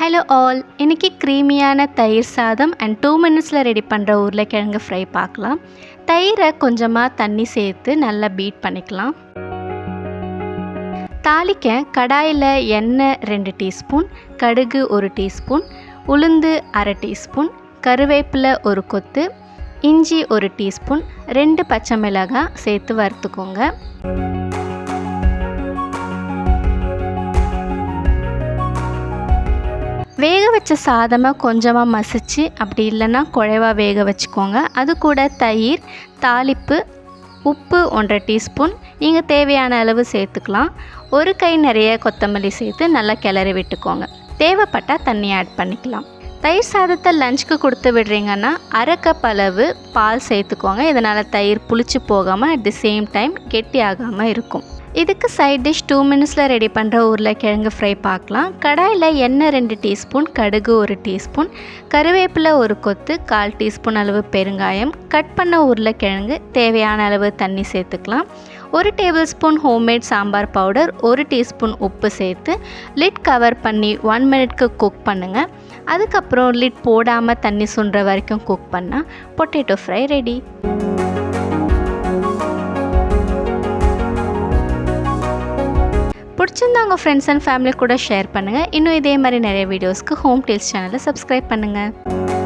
Hello all இன்றைக்கி க்ரீமியான தயிர் சாதம் அண்ட் டூ மினிட்ஸில் ரெடி பண்ணுற உருளைக்கிழங்கு ஃப்ரை பார்க்கலாம். தயிரை கொஞ்சமாக தண்ணி சேர்த்து நல்லா பீட் பண்ணிக்கலாம். தாளிக்க கடாயில் எண்ணெய் ரெண்டு டீஸ்பூன் கடுகு ஒரு டீஸ்பூன் உளுந்து அரை டீஸ்பூன் கருவேப்பிலை ஒரு கொத்து இஞ்சி ஒரு டீஸ்பூன் ரெண்டு பச்சை மிளகாய் சேர்த்து வறுத்துக்கோங்க. வச்ச சாதமாக கொஞ்சமாக மசிச்சு அப்படி இல்லைன்னா குழைவா வேக வச்சுக்கோங்க. அது கூட தயிர் தாளிப்பு உப்பு ஒன்றரை டீஸ்பூன். நீங்கள் தேவையான அளவு சேர்த்துக்கலாம். ஒரு கை நிறைய கொத்தமல்லி சேர்த்து நல்லா கிளறி விட்டுக்கோங்க. தேவைப்பட்டால் தண்ணி ஆட் பண்ணிக்கலாம். தயிர் சாதத்தை லஞ்சுக்கு கொடுத்து விடுறீங்கன்னா அரை கப் அளவு பால் சேர்த்துக்கோங்க. இதனால் தயிர் புளிச்சு போகாமல் அட் தி சேம் டைம் கெட்டி ஆகாமல் இருக்கும். இதுக்கு சைட் டிஷ் டூ மினிட்ஸில் ரெடி பண்ணுற உருளைக்கிழங்கு ஃப்ரை பார்க்கலாம். கடாயில் எண்ணெய் ரெண்டு டீஸ்பூன் கடுகு ஒரு டீஸ்பூன் கருவேப்பிலை ஒரு கொத்து கால் டீஸ்பூன் அளவு பெருங்காயம். கட் பண்ண உருளைக்கிழங்கு தேவையான அளவு தண்ணி சேர்த்துக்கலாம். ஒரு tablespoon homemade sambar powder ஒரு டீஸ்பூன் உப்பு சேர்த்து லிட் கவர் பண்ணி ஒன் மினிட்க்கு குக் பண்ணுங்கள் அதுக்கப்புறம் லிட் போடாமல் தண்ணி சுண்டுற வரைக்கும் குக் பண்ணால் பொட்டேட்டோ ஃப்ரை ரெடி பிடிச்சிருந்தவங்க ஃப்ரெண்ட்ஸ் அண்ட் ஃபேமிலி கூட ஷேர் பண்ணுங்கள் இன்னும் இதே மாதிரி நிறைய வீடியோஸ்க்கு ஹோம் டேல்ஸ் சேனலை சப்ஸ்கிரைப் பண்ணுங்கள்